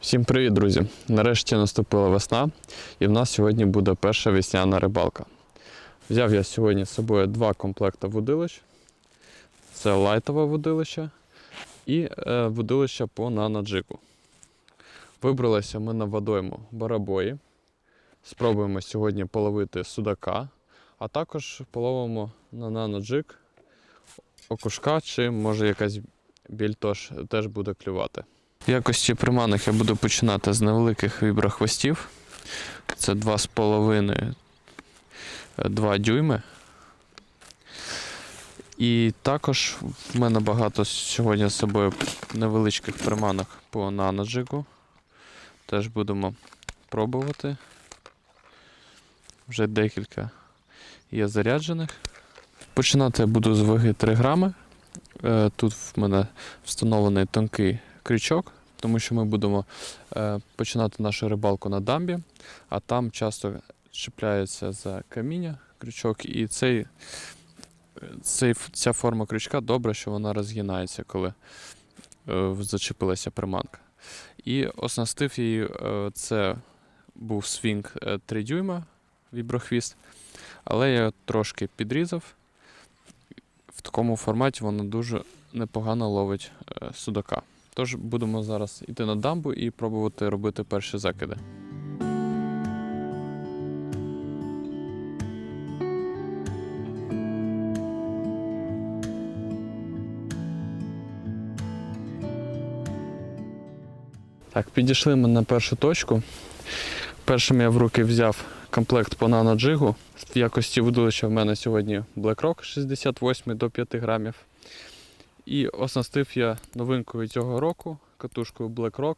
Всім привіт, друзі! Нарешті наступила весна, і в нас сьогодні буде перша весняна рибалка. Взяв я сьогодні з собою два комплекти вудилищ. Це лайтове вудилище і е, вудилище по наноджику. Вибралися ми на водойму барабої. Спробуємо сьогодні половити судака, а також половимо на наноджик окушка, чи може якась біль теж буде клювати. В якості приманок я буду починати з невеликих віброхвостів. Це 2,5 2 дюйми. І також в мене багато сьогодні з собою невеличких приманок по наноджику. Теж будемо пробувати. Вже декілька є заряджених. Починати я буду з ваги 3 грами. Е, Тут в мене встановлений тонкий крючок, тому що ми будемо е, починати нашу рибалку на дамбі, а там часто чіпляється за каміння крючок, і цей, цей, ця форма крючка добре, що вона розгинається, коли е, зачепилася приманка. І оснастив її, е, це був свінг е, 3 дюйма віброхвіст, але я трошки підрізав. В такому форматі воно дуже непогано ловить судака. Тож будемо зараз йти на дамбу і пробувати робити перші закиди. Так, підійшли ми на першу точку. Першим я в руки взяв комплект по наноджигу. В якості видулища в мене сьогодні BlackRock 68 до 5 грамів. І оснастив я новинкою цього року катушкою BlackRock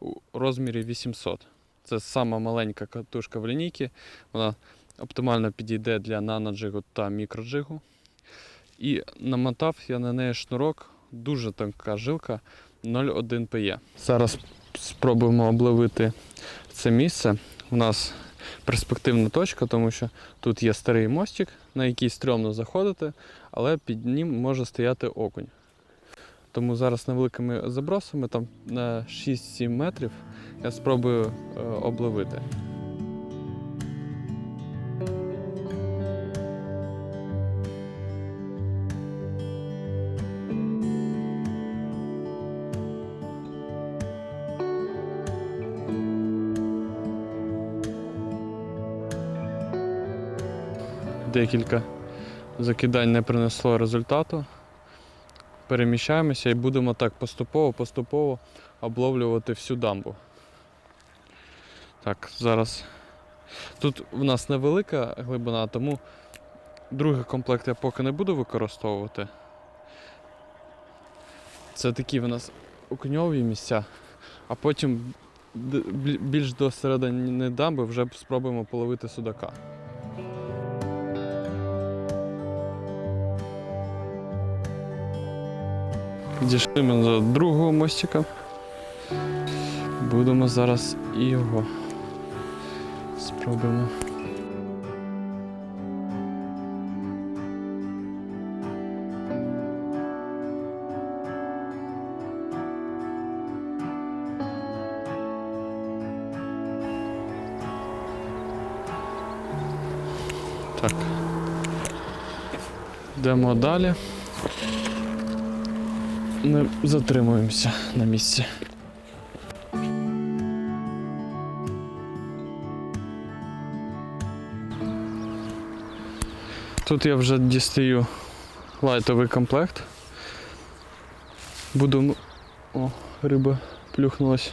у розмірі 800. Це сама маленька катушка в лінійці. Вона оптимально підійде для наноджигу та мікроджигу. І намотав я на неї шнурок, дуже тонка жилка 0,1 PE. Зараз спробуємо обловити це місце. У нас перспективна точка, тому що тут є старий мостик, на який стрьомно заходити, але під ним може стояти окунь. Тому зараз невеликими забросами, там на 6-7 метрів, я спробую е, обловити. Декілька закидань не принесло результату. Переміщаємося і будемо так поступово-поступово обловлювати всю дамбу. Так, зараз. Тут в нас невелика глибина, тому другий комплект я поки не буду використовувати. Це такі в нас окуньові місця, а потім більш до середини дамби вже спробуємо половити судака. Підійшли ми до другого мостика. Будемо зараз його спробуємо. Так. Йдемо далі. Не затримуємося на місці. Тут я вже дістаю лайтовий комплект. Будемо. О, риба плюхнулась.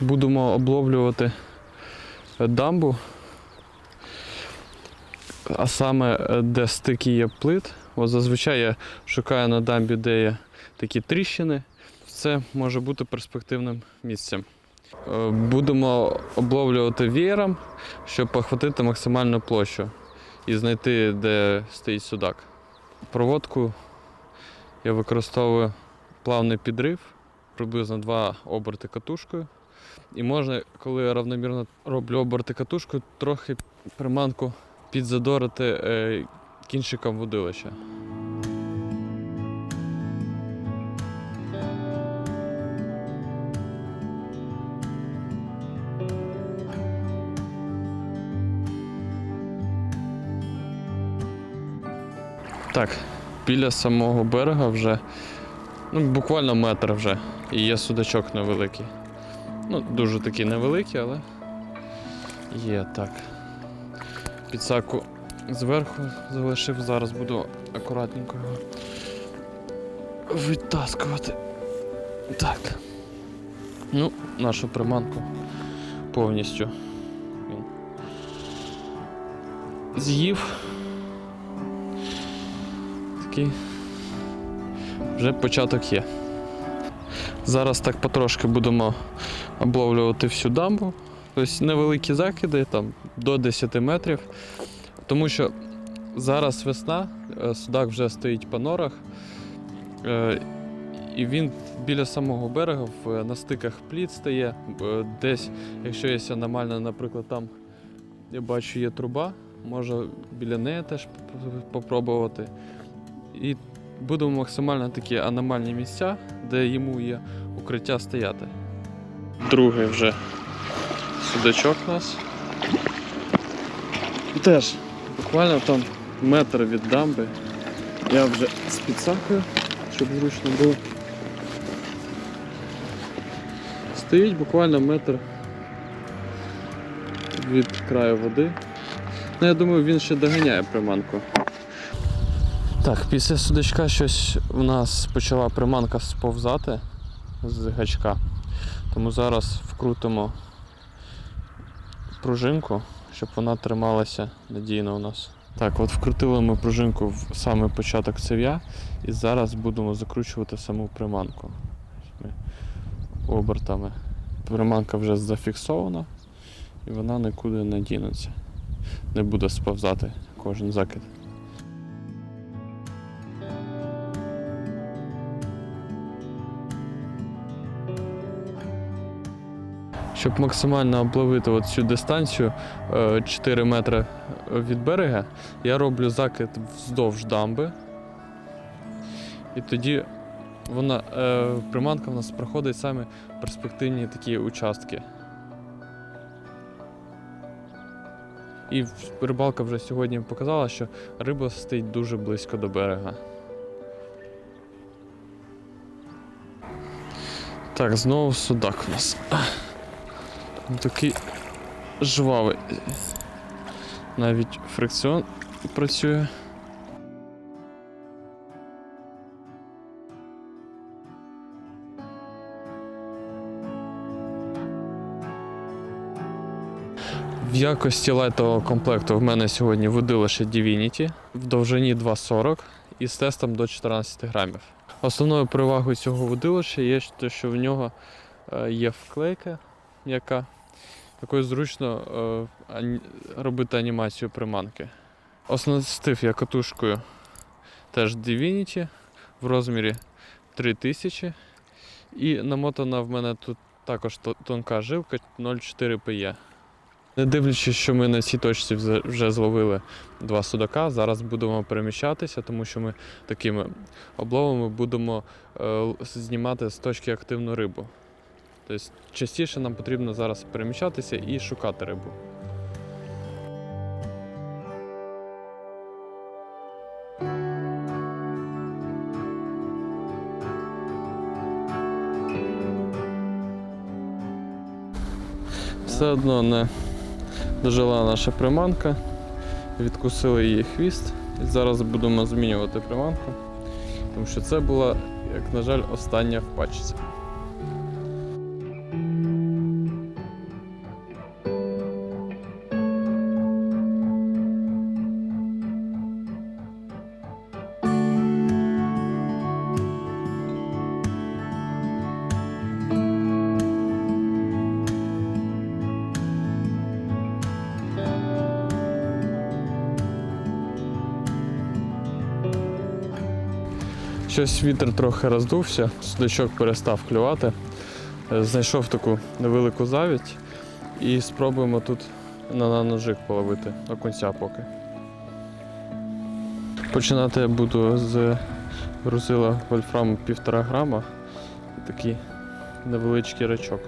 Будемо обловлювати дамбу, а саме е, де стики є плит. От зазвичай я шукаю на дамбі, де є такі тріщини. Це може бути перспективним місцем. Е, Будемо обловлювати вієром, щоб похватити максимальну площу і знайти, де стоїть судак. Проводку я використовую плавний підрив, приблизно два оберти катушкою. І можна, коли я равномірно роблю оберти катушкою, трохи приманку підзадорити е, кінчиком водилища. Так, біля самого берега вже ну, буквально метр вже і є судачок невеликий. Ну, Дуже такий невеликий, але є так. під саку зверху залишив, зараз буду акуратненько його витаскувати. Так. Ну, нашу приманку повністю він з'їв. Такий вже початок є. Зараз так потрошки будемо обловлювати всю дамбу. Тобто невеликі закиди, там до 10 метрів. Тому що зараз весна, е, судак вже стоїть по норах. е, І він біля самого берега на стиках пліт стає. Е, Десь, якщо є аномально, наприклад, там я бачу є труба, можу біля неї теж попробувати. І будемо максимально такі аномальні місця, де йому є укриття стояти. Другий вже судачок у нас. Теж буквально там метр від дамби. Я вже з підсакою, щоб зручно було. Стоїть буквально метр від краю води. Ну, я думаю, він ще доганяє приманку. Так, після судачка щось у нас почала приманка сповзати з гачка. Тому зараз вкрутимо пружинку, щоб вона трималася надійно у нас. Так, от вкрутили ми пружинку в саме початок цев'я і зараз будемо закручувати саму приманку. Ми обертами. Приманка вже зафіксована і вона нікуди не дінеться. Не буде сповзати кожен закид. Щоб максимально обловити от цю дистанцію е, 4 метри від берега, я роблю закид вздовж дамби. І тоді вона, е, приманка в нас проходить саме перспективні такі участки. І рибалка вже сьогодні показала, що риба стоїть дуже близько до берега. Так, знову судак у нас. Він Такий жвавий. Навіть фрикціон працює. В якості лайтового комплекту в мене сьогодні водилище Divinity в довжині 2,40 і з тестом до 14 грамів. Основною перевагою цього водилища є те, що в нього е, є вклейка, яка якою зручно е, робити анімацію приманки. Оснастив я катушкою теж Divinity в розмірі 3000. І намотана в мене тут також тонка жилка 0,4 PE. Не дивлячись, що ми на цій точці вже зловили два судака, зараз будемо переміщатися, тому що ми такими обловами будемо е, знімати з точки активну рибу. Тобто частіше нам потрібно зараз переміщатися і шукати рибу. Все одно не дожила наша приманка, відкусили її хвіст. І зараз будемо змінювати приманку, тому що це була, як на жаль, остання в пачці. Щось вітер трохи роздувся, судачок перестав клювати. Е, Знайшов таку невелику завідь і спробуємо тут на наножик половити окунця поки. Починати я буду з грузила вольфраму 1,5 грама. Такий невеличкий рачок.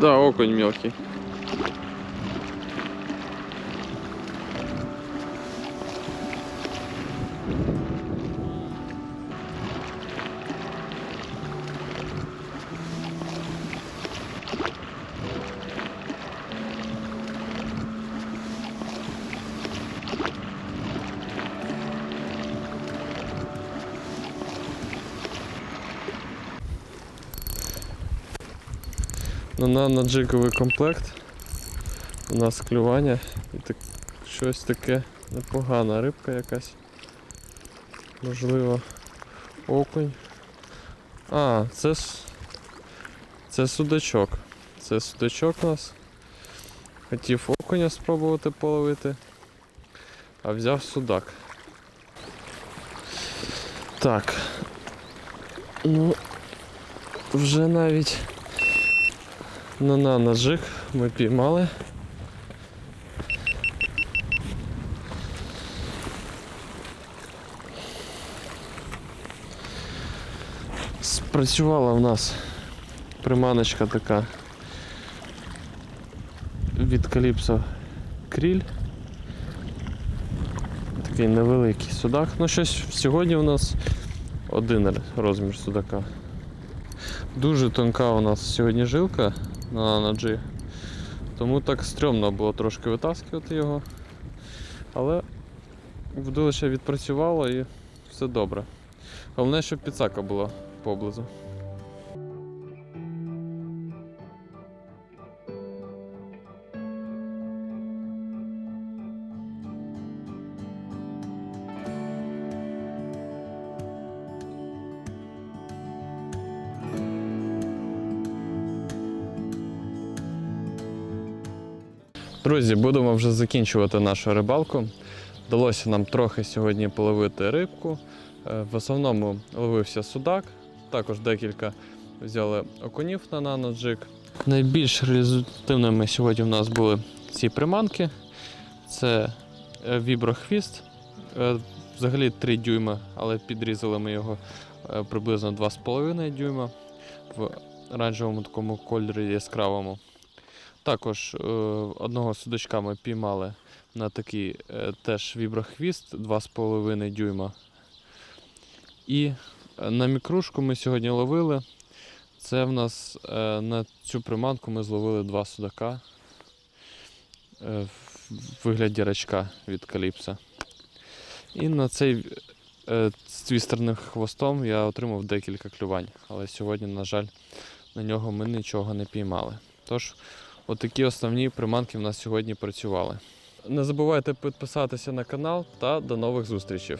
Да, окунь мелкий. На, на джиговий комплект. У нас клювання і так, щось таке непогана рибка якась. Можливо, окунь. А, це, це судачок. Це судачок у нас. Хотів окуня спробувати половити, а взяв судак. Так. Ну, вже навіть на на ножик ми піймали. Спрацювала в нас приманочка така від Каліпсо кріль. Такий невеликий судак. Ну щось сьогодні у нас один розмір судака. Дуже тонка у нас сьогодні жилка на наджі. Тому так стрьомно було трошки витаскувати його. Але вудилище відпрацювало і все добре. Головне, щоб підсака була поблизу. Друзі, будемо вже закінчувати нашу рибалку. Вдалося нам трохи сьогодні половити рибку. Е, В основному ловився судак, також декілька взяли окунів на наноджик. Найбільш результативними сьогодні в нас були ці приманки. Це е, віброхвіст, е, взагалі 3 дюйма, але підрізали ми його приблизно 2,5 дюйма в оранжевому такому кольорі яскравому. Також е, одного судачка ми піймали на такий е, теж віброхвіст 2,5 дюйма. І е, на мікрушку ми сьогодні ловили. Це в нас на цю приманку ми зловили два судака в вигляді рачка від каліпса. І на цей з твістерним хвостом я отримав декілька клювань, але сьогодні, на жаль, на нього ми нічого не піймали. Тож, отакі основні приманки в нас сьогодні працювали. Не забувайте підписатися на канал та до нових зустрічей.